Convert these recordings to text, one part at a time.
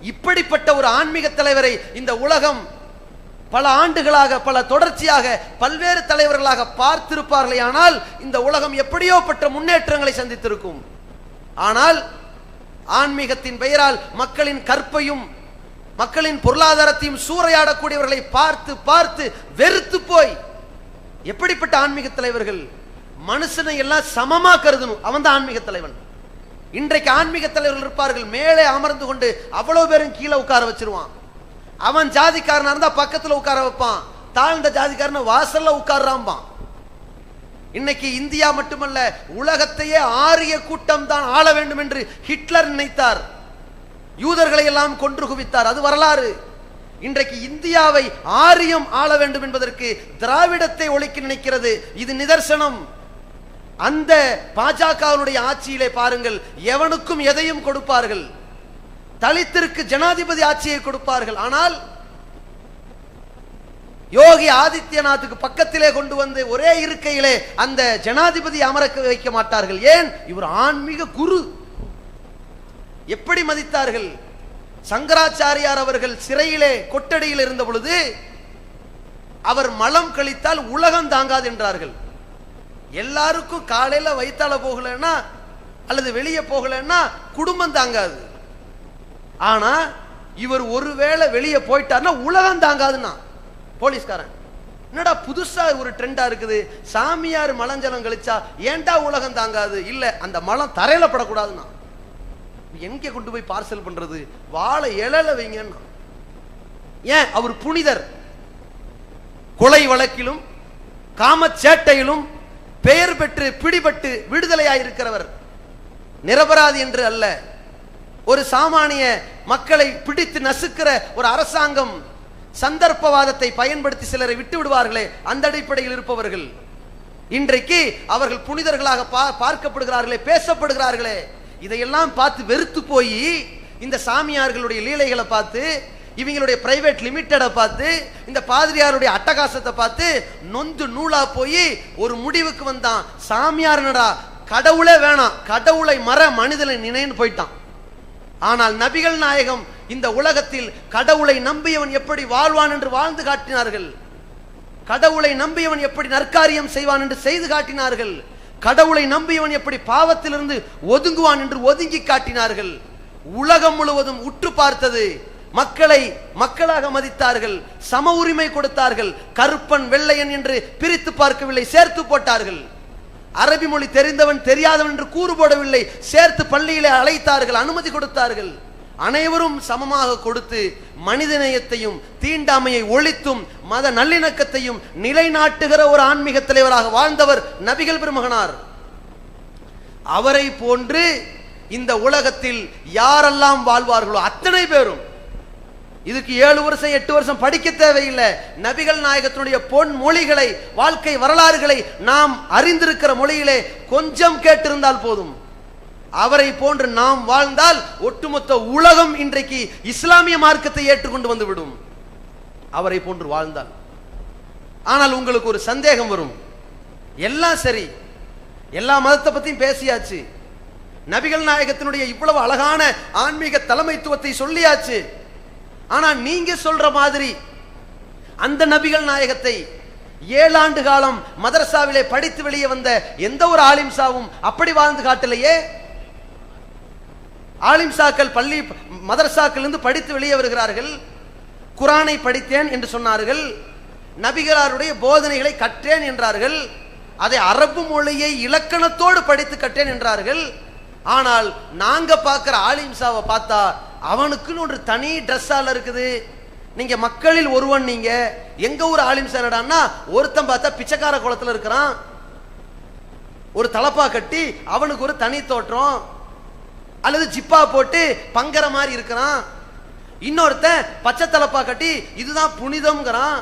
இப்படிப்பட்ட ஒரு ஆன்மீக தலைவரை இந்த உலகம் பல ஆண்டுகளாக பல தொடர்ச்சியாக பல்வேறு தலைவர்களாக பார்த்திருப்பார்களே ஆனால் இந்த உலகம் எப்படியோ பட்ட முன்னேற்றங்களை சந்தித்திருக்கும். ஆனால் ஆன்மீகத்தின் பெயரால் மக்களின் கற்பையும் மக்களின் பொருளாதாரத்தையும் சூறையாடக்கூடியவர்களை பார்த்து பார்த்து வெறுத்து போய் எப்படிப்பட்ட ஆன்மீக தலைவர்கள்? மனுஷனை எல்லாம் சமமா கருதணும். அவன் தான் ஆன்மீக தலைவன். இன்றைக்கு ஆன்மீக தலைவர்கள் இருப்பார்கள் மேலே அமர்ந்து கொண்டு அவ்வளவு பேரும் கீழே உட்கார வச்சிருவான். அவன் ஜாதிக்காரனா இருந்தா பக்கத்துல உட்கார வைப்பான். தாழ்ந்த ஜாதிக்காரன வாசல்ல உட்கார்றாம்பான். இன்னைக்கு இந்தியா மட்டுமல்ல உலகத்தையே ஆரிய கூட்டம் தான் ஆள வேண்டும் என்று ஹிட்லர் நினைத்தார். யூதர்களை எல்லாம் கொன்று குவித்தார். அது வரலாறு. இன்றைக்கு இந்தியாவை ஆரியம் ஆள வேண்டும் என்பதற்கு திராவிடத்தை ஒழிக்க நினைக்கிறது. இது நிதர்சனம். அந்த பாஜகவினுடைய ஆட்சியிலே பாருங்கள் எவனுக்கும் எதையும் கொடுப்பார்கள்? தலித்திற்கு ஜனாதிபதி ஆட்சியை கொடுப்பார்கள். ஆனால் யோகி ஆதித்யநாத்துக்கு பக்கத்திலே கொண்டு வந்து ஒரே இருக்கையிலே அந்த ஜனாதிபதி அமரக்க வைக்க மாட்டார்கள். ஏன்? இவர் ஆன்மீக குரு. எப்படி மதித்தார்கள்? சங்கராச்சாரியார் அவர்கள் சிறையிலே கொட்டடியில் இருந்த பொழுது அவர் மலம் கழித்தால் உலகம் தாங்காது என்றார்கள். எல்லாருக்கும் காலையில வைத்தால போகலன்னா அல்லது வெளியே போகலன்னா குடும்பம் தாங்காது. ஆனா இவர் ஒருவேளை வெளியே போயிட்டார்னா உலகம் தாங்காதுன்னா. போலீஸ்காரன் என்னடா புதுசா ஒரு ட்ரெண்டா இருக்குது? சாமியார் மலஞ்சலம் கழிச்சா ஏன்டா உலகம் தாங்காது? இல்ல அந்த மலம் தரையில படக்கூடாதுன்னா. எங்க கொண்டு போய் பார்சல் பண்றது? வாழை இழல வைங்கன்னா. ஏன்? அவர் புனிதர். கொலை வழக்கிலும் காமச்சேட்டையிலும் பெயர் பெற்று பிடிபட்டு விடுதலையாயிருக்கிறவர். நிரபராதி என்று அல்ல. ஒரு சாமானிய மக்களை பிடித்து நசுக்கிற ஒரு அரசாங்கம் சந்தர்ப்பவாதத்தை பயன்படுத்தி சிலரை விட்டு விடுவார்களே அந்த அடிப்படையில் இருப்பவர்கள். இன்றைக்கு அவர்கள் புனிதர்களாக பா- பார்க்கப்படுகிறார்களே பேசப்படுகிறார்களே. இதையெல்லாம் பார்த்து வெறுத்து போய் இந்த சாமியார்களுடைய லீலைகளை பார்த்து இவங்களுடைய பிரைவேட் லிமிட்டடை பார்த்து இந்த பாதிரியாருடைய அட்டகாசத்தை பார்த்து நொந்து நூலா போய் ஒரு முடிவுக்கு வந்தான். சாமியார்னடா கடவுளே வேணாம் கடவுளை மற மனிதனை நினைன்னு போயிட்டான். ஆனால் நபிகள் நாயகம் இந்த உலகத்தில் கடவுளை நம்பியவன் எப்படி வாழ்வான் என்று வாழ்ந்து காட்டினார்கள்? கடவுளை நம்பியவன் எப்படி நற்காரியம் செய்வான் என்று செய்து காட்டினார்கள்? கடவுளை நம்பியவன் எப்படி பாவத்திலிருந்து ஒதுங்குவான் என்று ஒதுங்கி காட்டினார்கள்? உலகம் முழுவதும் உற்று பார்த்தது மக்களை மக்களாக மதித்தார்கள் சம உரிமை கொடுத்தார்கள் கருப்பன் வெள்ளையன் என்று பிரித்து பார்க்கவில்லை சேர்த்து போட்டார்கள். அரபி மொழி தெரிந்தவன் தெரியாதவன் என்று கூறு போடவில்லை சேர்த்து பள்ளியிலே அழைத்தார்கள் அனுமதி கொடுத்தார்கள். அனைவரும் சமமாக கொடுத்து மனிதநேயத்தையும் தீண்டாமையை ஒழித்தும் மத நல்லிணக்கத்தையும் நிலைநாட்டுகிற ஒரு ஆன்மீக தலைவராக வாழ்ந்தவர் நபிகள் பெருமகனார். அவரை போன்று இந்த உலகத்தில் யாரெல்லாம் வாழ்வார்களோ அத்தனை பேரும் இதுக்கு ஏழு வருஷம் எட்டு வருஷம் படிக்க தேவையில்லை. நபிகள் நாயகத்தினுடைய பொன் மொழிகளை வாழ்க்கை வரலாறுகளை நாம் அறிந்திருக்கிற மொழியிலே கொஞ்சம் கேட்டிருந்தால் போதும். அவரை போன்று நாம் வாழ்ந்தால் ஒட்டுமொத்த உலகம் இன்றைக்கு இஸ்லாமிய மார்க்கத்தை ஏற்றுக்கொண்டு வந்துவிடும். அவரை போன்று வாழ்ந்தால். ஆனால் உங்களுக்கு ஒரு சந்தேகம் வரும். எல்லாம் சரி. எல்லா மதத்தை பத்தியும் பேசியாச்சு. நபிகள் நாயகத்தினுடைய இவ்வளவு அழகான ஆன்மீக தலைமைத்துவத்தை சொல்லியாச்சு. ஆனா நீங்க சொல்ற மாதிரி அந்த நபிகள் நாயகத்தை ஏழாண்டு காலம் மதரசாவிலே படித்து வெளியே வந்த எந்த ஒரு ஆலிம்சாவும் அப்படி வாழ்ந்து காட்டலையே? ஆலிம்சாக்கள் பள்ளி மதரசாக்கள் இருந்து படித்து வெளியே வருகிறார்கள். குரானை படித்தேன் என்று சொன்னார்கள். நபிகளாருடைய போதனைகளை கற்றேன் என்றார்கள். அதை அரபு மொழியை இலக்கணத்தோடு படித்து கற்றேன் என்றார்கள். ஆனால் நாங்க பார்க்கிற ஆலிம்சாவை பார்த்தா அவனுக்குன்னு ஒரு தனி ட்ரெஸ்ஸால இருக்குது. நீங்க மக்களில் ஒருவன் நீங்க. எங்க ஊர் ஆலிம்சா என்னடான்னா ஒருத்தன் பார்த்தா பிச்சைக்கார குளத்துல இருக்கிறான். ஒரு தலப்பா கட்டி அவனுக்கு ஒரு தனி தோற்றம். அல்லது ஜிப்பா போட்டு பங்கற மாதிரி இருக்கிறான். இன்னொருத்தன் பச்சை தலப்பா கட்டி இதுதான் புனிதம்ங்கிறான்.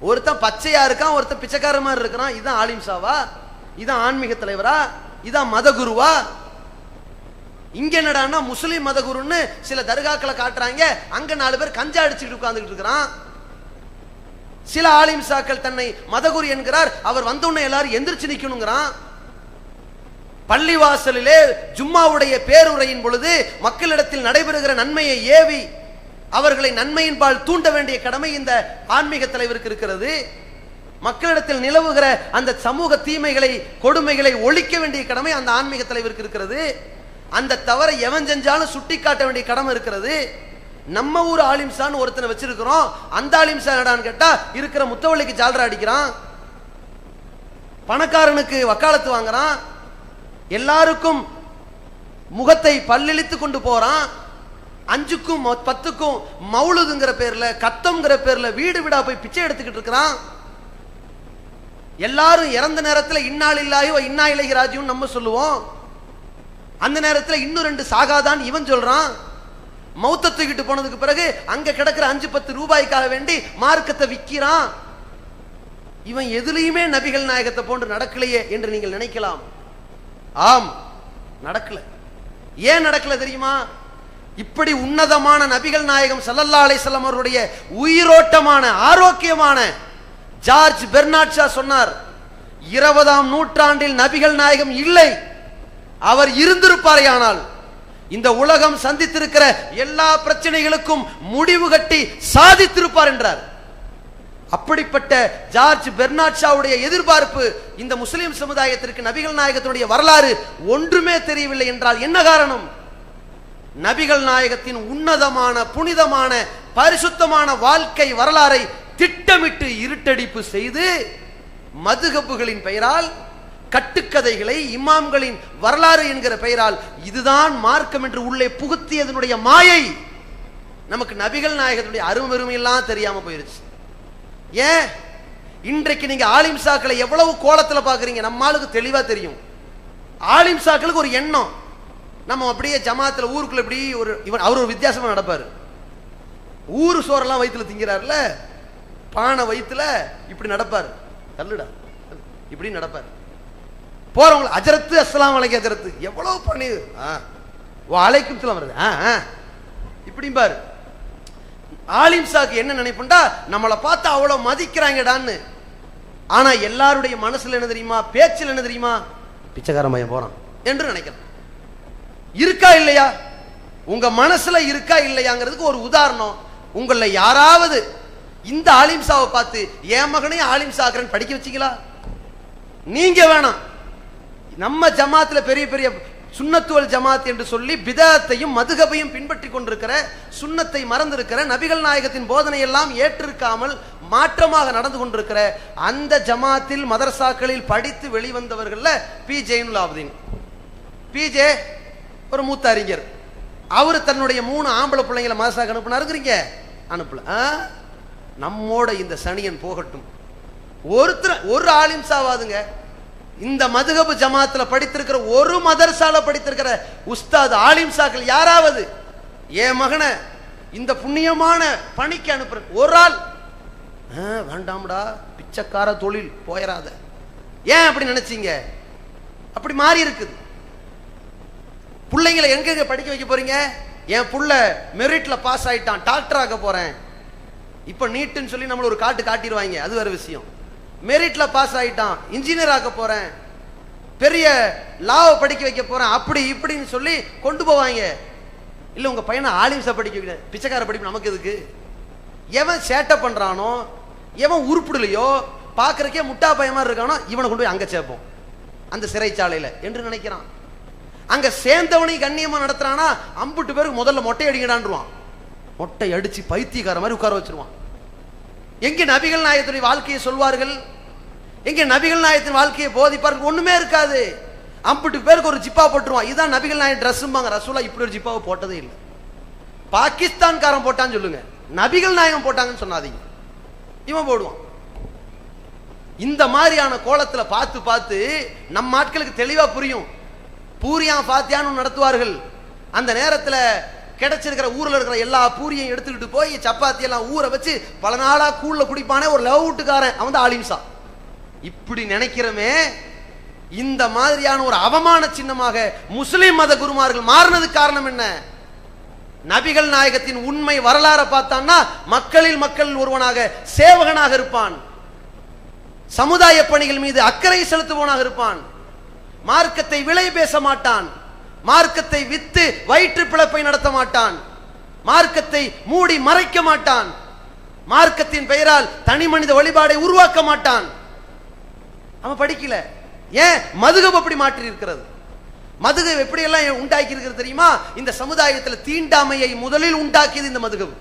ஒருத்தன் பச்சையா இருக்கான் ஒருத்தன் பிச்சைக்கார மாதிரி இருக்கிறான். இதுதான் ஆலிம்சாவா இதான் ஆன்மீக தலைவரா? இதான் மதகுருவா? இங்க என்னடான்னா முஸ்லீம் மதகுருன்னு சில தர்காக்களை காட்டுறாங்க. அங்க நாலு பேர் கஞ்சா அடிச்சுட்டு உட்கார்ந்துட்டு இருக்கிறான். சில ஆலிம்சாக்கள் தன்னை மதகுரு என்கிறார். அவர் வந்தோடனே எல்லாரும் எந்திரிச்சு நிக்கணுங்கிறான். பள்ளிவாசலிலே ஜும்மாவுடைய பேருரையின் பொழுது மக்களிடத்தில் நடைபெறுகிற நன்மையை ஏவி அவர்களை நன்மையின்பால் தூண்ட வேண்டிய கடமை இந்த ஆன்மீக தலைவருக்கு இருக்கிறது. மக்களிடத்தில் நிலவுகிற அந்த சமூக தீமைகளை கொடுமைகளை ஒழிக்க வேண்டிய கடமை அந்த ஆன்மீக தலைவருக்கு இருக்கிறது. அந்த தவறை எவன் செஞ்சாலும் சுட்டி காட்ட வேண்டிய கடமை இருக்கிறது. நம்ம ஊர் ஆலிம்சான்னு ஒருத்தனை வச்சிருக்கிறோம். அந்த ஆலிம்சா என்னடான்னு கேட்டா இருக்கிற முத்தவள்ளிக்கு ஜால்ரா அடிக்கிறான். பணக்காரனுக்கு வக்காலத்து வாங்குறான். எல்லாருக்கும் முகத்தை பல்லிழித்து கொண்டு போறான். அஞ்சுக்கும் மொ- பத்துக்கும் மவுளுதுங்கிற பேர்ல கத்தம்ங்கிற பேர்ல வீடு வீடா போய் பிச்சை எடுத்துக்கிட்டு இருக்கிறான். எல்லாரும் இறந்த நேரத்தில் இன்னாள் இல்லாயோ இன்னா இலகி ராஜ்யம் நம்ம சொல்லுவோம். அந்த நேரத்தில் இன்னும் ரெண்டு சாகாதான் இவன் சொல்றான். மௌத்த தூக்கிட்டு போனதுக்கு பிறகு அங்க கிடக்கிற அஞ்சு பத்து ரூபாய்க்காக வேண்டி மார்க்கத்தை விற்கிறான் இவன் எதுலையுமே நபிகள் நாயகத்தை போன்று நடக்கலையே என்று நீங்கள் நினைக்கலாம். ஆம் நடக்கல. ஏன் நடக்கல தெரியுமா? இப்படி உன்னதமான நபிகள் நாயகம் சல்லல்லா அலைஹி அவருடைய உயிரோட்டமான ஆரோக்கியமான ஜார்ஜ் பெர்னாட்ஷா சொன்னார் இருபதாம் நூற்றாண்டில் நபிகள் நாயகம் இல்லை. அவர் இருந்திருப்பாரேயானால் இந்த உலகம் சந்தித்திருக்கிற எல்லா பிரச்சனைகளுக்கும் முடிவு கட்டி சாதித்திருப்பார் என்றார். அப்படிப்பட்ட ஜார்ஜ் பெர்னாட்ஷாவுடைய எதிர்பார்ப்பு இந்த முஸ்லிம் சமுதாயத்திற்கு நபிகள் நாயகத்தினுடைய வரலாறு ஒன்றுமே தெரியவில்லை என்றால் என்ன காரணம்? நபிகள் நாயகத்தின் உன்னதமான புனிதமான பரிசுத்தமான வாழ்க்கை வரலாறை திட்டமிட்டு இருட்டடிப்பு செய்து மதுகப்புகளின் பெயரால் கட்டுக்கதைகளை இமாம்களின் வரலாறு என்கிற பெயரால் இதுதான் மார்க்கம் என்று உள்ளே புகுத்தியதனுடைய மாயை. நமக்கு நபிகள் நாயகத்துடைய அருமருமையெல்லாம் தெரியாம போயிருச்சு. ஏன்? இன்றைக்கு நீங்க ஆலிம் சாக்களை எவ்வளவு கோலத்துல பாக்குறீங்க நம்மளுக்கு தெளிவா தெரியும். ஆலிம் சாக்களுக்கு ஒரு எண்ணம். நம்ம அப்படியே ஜமாத்துல ஊருக்குள்ள இப்படி ஒரு இவன் அவர் ஒரு வித்தியாசமா நடப்பாரு. ஊரு சோறெல்லாம் வயித்துல திங்கிறாருல? பானை வயிற்றுல இப்படி நடப்பாரு. தள்ளுடா. இப்படி நடப்பாரு. போறவங்க அஜரத்து அஸ்லாம் வலைக்கு அஜரத்து. எவ்வளவு பண்ணி ஆ. ஓ அலைக்கும் சலாம் வருது. ஆ ஆ. இப்படி பாரு. ஆலிம் சாக்கு என்ன நினைப்புண்டா? நம்மளை பார்த்து அவ்வளவு மதிக்கிறாங்கடான்னு. ஆனா எல்லாருடைய மனசுல என்ன தெரியுமா? பேச்சில் என்ன தெரியுமா? பிச்சைக்கார மையம் போறான் என்று நினைக்கிறேன். இருக்கா இல்லையா? உங்க மனசுல இருக்கா இல்லையாங்கிறதுக்கு ஒரு உதாரணம். உங்களில் யாராவது இந்த ஆலிம்சாவை பார்த்து என் மகனையும் ஆலிம்சாக்குறேன்னு படிக்க வச்சீங்களா? நீங்க வேணாம். நம்ம ஜமாத்துல பெரிய பெரிய சுண்ணத்துவல் ஜமாத் என்று சொல்லி பிதாத்தையும் மதுகபையும் பின்பற்றி கொண்டிருக்கிற சுண்ணத்தை மறந்திருக்கிற நபிகள் நாயகத்தின் போதனை எல்லாம் ஏற்றிருக்காமல் மாற்றமாக நடந்து கொண்டிருக்கிற அந்த ஜமாத்தில் மதரசாக்களில் படித்து வெளிவந்தவர்கள்ல பி ஜெயினுல் பிஜே ஒரு மூத்த அறிஞர். அவர் தன்னுடைய மூணு ஆம்பளை பிள்ளைங்களை மதரசாக்கு அனுப்புனாருங்கிறீங்க அனுப்பல. ஆ? நம்மோட இந்த சனியன் போகட்டும். ஒருத்தர் ஒரு ஆலிம்சாவாதுங்க. இந்த மதுகபு ஜமாத்துல படித்திருக்கிற ஒரு மதர்சால படித்திருக்கிற உஸ்தாத் ஆலிம் சாக்கள் யாராவது? என் மகனை இந்த புண்ணியமான பணிக்கு அனுப்புறேன் ஒரு ஆள்? ஆ, வேண்டாம்டா பிச்சைக்கார தொழில் போயிடாத ஏன் அப்படி நினைச்சீங்க? அப்படி மாறி இருக்குது. பிள்ளைங்களை எங்கெங்க படிக்க வைக்க போறீங்க? என் புள்ள மெரிட்ல பாஸ் ஆயிட்டான் டாக்டர் ஆக போறேன். இப்ப நீட்டுன்னு சொல்லி நம்மள ஒரு காட்டு காட்டிடுவாங்க அது வேற விஷயம். மெரிட்ல பாஸ் ஆகிட்டான் இன்ஜினியர் ஆக போறேன். பெரிய லாவை படிக்க வைக்க போறேன். அப்படி இப்படின்னு சொல்லி கொண்டு போவாங்க. இல்லை உங்கள் பையனை ஆலிம்ஸா படிக்க வைக்க பிச்சைக்கார படிப்பு நமக்கு எதுக்கு? எவன் சேட்டை பண்ணுறானோ எவன் உருப்பிடலையோ பார்க்குறக்கே முட்டா பையன் மாதிரி இருக்கானோ இவனை கொண்டு போய் அங்கே சேர்ப்போம். அந்த சிறைச்சாலையில் என்று நினைக்கிறான். அங்கே சேர்ந்தவனையும் கண்ணியமாக நடத்துறானா அம்புட்டு பேருக்கு முதல்ல மொட்டை அடிக்கடான்றான் மொட்டை அடித்து பைத்தியக்கார மாதிரி உட்கார வச்சிருவான். எங்கே நபிகள் நாயகத்துடைய வாழ்க்கையை சொல்வார்கள்? எங்கே நபிகள் நாயத்தின் வாழ்க்கையை போதிப்பார்கள்? ஒண்ணுமே இருக்காது. அம்பிட்டு பேருக்கு ஒரு ஜிப்பா போட்டுருவான். இதான் நபிகள் நாயன் ட்ரெஸ்ஸும்பாங்க. ரசூலா இப்படி ஒரு ஜிப்பாவை போட்டதே இல்லை. பாகிஸ்தான்காரன் போட்டான்னு சொல்லுங்க. நபிகள் நாயகம் போட்டாங்கன்னு சொன்னாதீங்க. இவன் போடுவான். இந்த மாதிரியான கோலத்துல பார்த்து பார்த்து நம்ம ஆட்களுக்கு தெளிவா புரியும். பூரியா பாத்தியான்னு நடத்துவார்கள். அந்த நேரத்துல கிடைச்சிருக்கிற ஊர்ல இருக்கிற எல்லா பூரியையும் எடுத்துக்கிட்டு போய் சப்பாத்தி எல்லாம் ஊற வச்சு பல நாளா கூழ்ல குடிப்பானே ஒரு லவ் வீட்டுக்காரன். அவன் தான் ஆலிம்சா இப்படி நினைக்கிறோமே இந்த மாதிரியான ஒரு அவமான சின்னமாக முஸ்லிம் மத குருமார்கள் மாறினது காரணம் என்ன? நபிகள் நாயகத்தின் உண்மை வரலாறை பார்த்தான்னா மக்களில் மக்கள் ஒருவனாக சேவகனாக இருப்பான். சமுதாய பணிகள் மீது அக்கறை செலுத்துவனாக இருப்பான். மார்க்கத்தை விலை பேச மாட்டான். மார்க்கத்தை வித்து வயிற்று பிழப்பை நடத்த மாட்டான். மார்க்கத்தை மூடி மறைக்க மாட்டான். மார்க்கத்தின் பெயரால் தனி மனித வழிபாடை உருவாக்க மாட்டான். அவன் படிக்கல. ஏன்? மதுகம் அப்படி மாற்றி இருக்கிறது மதுகம் எப்படி எல்லாம் உண்டாக்கி இருக்கிறது தெரியுமா? இந்த சமுதாயத்தில் தீண்டாமையை முதலில் உண்டாக்கியது இந்த மதுகப்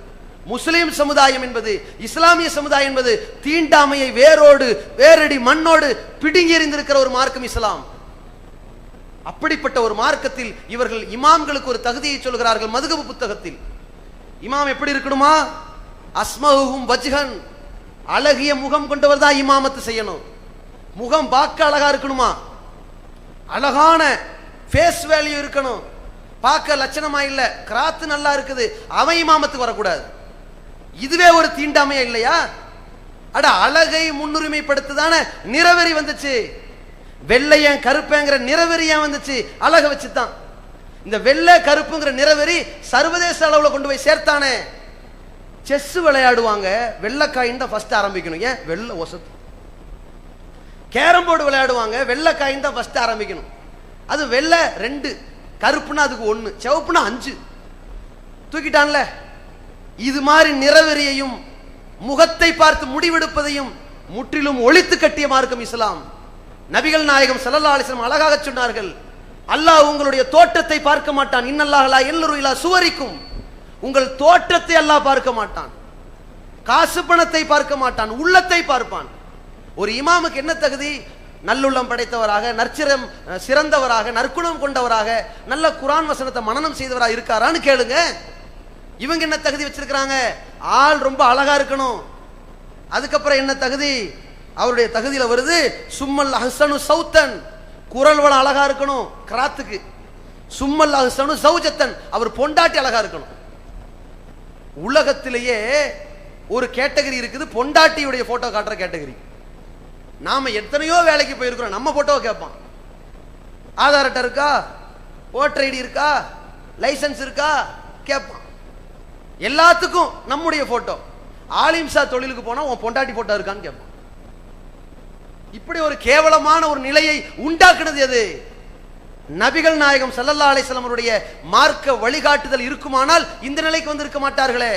முஸ்லிம் சமுதாயம் என்பது இஸ்லாமிய சமுதாயம் என்பது தீண்டாமையை வேரோடு வேரடி மண்ணோடு பிடுங்கி எறிந்திருக்கிற ஒரு மார்க்கம் இஸ்லாம். அப்படிப்பட்ட ஒரு மார்க்கத்தில் இவர்கள் இமாம்களுக்கு ஒரு தகுதியை சொல்கிறார்கள் மதுகபு புத்தகத்தில். இமாம் எப்படி இருக்கணுமா? அஸ்மஹும் வஜ்ஹன். அழகிய முகம் கொண்டவர் தான் இமாமத்து செய்யணும். முகம் பார்க்க அழகா இருக்கணுமா? அழகான ஃபேஸ் வேல்யூ இருக்கணும். பார்க்க லட்சணமா இல்ல கிராத்து நல்லா இருக்குது. அவன் இமாமத்துக்கு வரக்கூடாது. இதுவே ஒரு தீண்டாமையா இல்லையா? அட அழகை முன்னுரிமைப்படுத்துதான நிறவெறி வந்துச்சு. வெள்ளையன் கருப்பேங்கிற நிறவெறி ஏன் வந்துச்சு? அழக வச்சுதான் இந்த வெள்ளை கருப்புங்கிற நிறவெறி சர்வதேச அளவுல கொண்டு போய் சேர்த்தானே. செஸ் விளையாடுவாங்க. வெள்ளைக்காயின் தான் ஃபர்ஸ்ட் ஆரம்பிக்கணும். ஏன்? வெள்ளை ஒசத்து. கேரம் போர்டு விளையாடுவாங்க. வெள்ளைக்காயின் தான் ஃபர்ஸ்ட் ஆரம்பிக்கணும். அது வெள்ளை ரெண்டு. கருப்புனா அதுக்கு ஒன்று செவப்புனா அஞ்சு. தூக்கிட்டான்ல. இது மாதிரி நிறவெறியையும் முகத்தை பார்த்து முடிவெடுப்பதையும் முற்றிலும் ஒழித்து கட்டிய மார்க்கம் இஸ்லாம். நபிகள் நாயகம் சல்லா அலிஸ்லம் அழகாக சொன்னார்கள். அல்லாஹ் உங்களுடைய தோற்றத்தை பார்க்க மாட்டான். இன்னல்லாஹலா எல்லோரும் இல்லா சுவரிக்கும். உங்கள் தோற்றத்தை அல்லாஹ் பார்க்க மாட்டான். காசு பணத்தை பார்க்க மாட்டான். உள்ளத்தை பார்ப்பான். ஒரு இமாமுக்கு என்ன தகுதி? நல்லுள்ளம் படைத்தவராக நற்சிரம் சிறந்தவராக நற்குணம் கொண்டவராக நல்ல குரான் வசனத்தை மனநம் செய்தவராக இருக்காரான்னு கேளுங்க. இவங்க என்ன தகுதி வச்சிருக்கிறாங்க? ஆள் ரொம்ப அழகா இருக்கணும். அதுக்கப்புறம் என்ன தகுதி? அவருடைய தகுதியில வருது. சும்மல் அஹ்சனு சௌத்தன். குரல் வளம் அழகா இருக்கணும். கிராத்துக்கு. சும்மல் அஹ்சனு சௌஜத்தன். அவர் பொண்டாட்டி அழகா இருக்கணும். உலகத்திலேயே ஒரு கேட்டகரி இருக்குது. பொண்டாட்டியுடைய போட்டோ காட்டுற கேட்டகரி. நாம எத்தனையோ வேலைக்கு போயிருக்கிறோம். நம்ம போட்டோவை கேட்பான். ஆதார் அட்டை இருக்கா? ஓட்டர் ஐடி இருக்கா? லைசன்ஸ் இருக்கா? கேட்பான். எல்லாத்துக்கும் நம்முடைய போட்டோ. ஆலிம்சா தொழிலுக்கு போனா உன் பொண்டாட்டி போட்டோ இருக்கான்னு கேட்பான். இப்படி ஒரு கேவலமான ஒரு நிலையை உண்டாக்குனது எது? நபிகள் நாயகம் சல்லல்லா அலிஸ்லாமருடைய மார்க்க வழிகாட்டுதல் இருக்குமானால் இந்த நிலைக்கு வந்திருக்க மாட்டார்களே.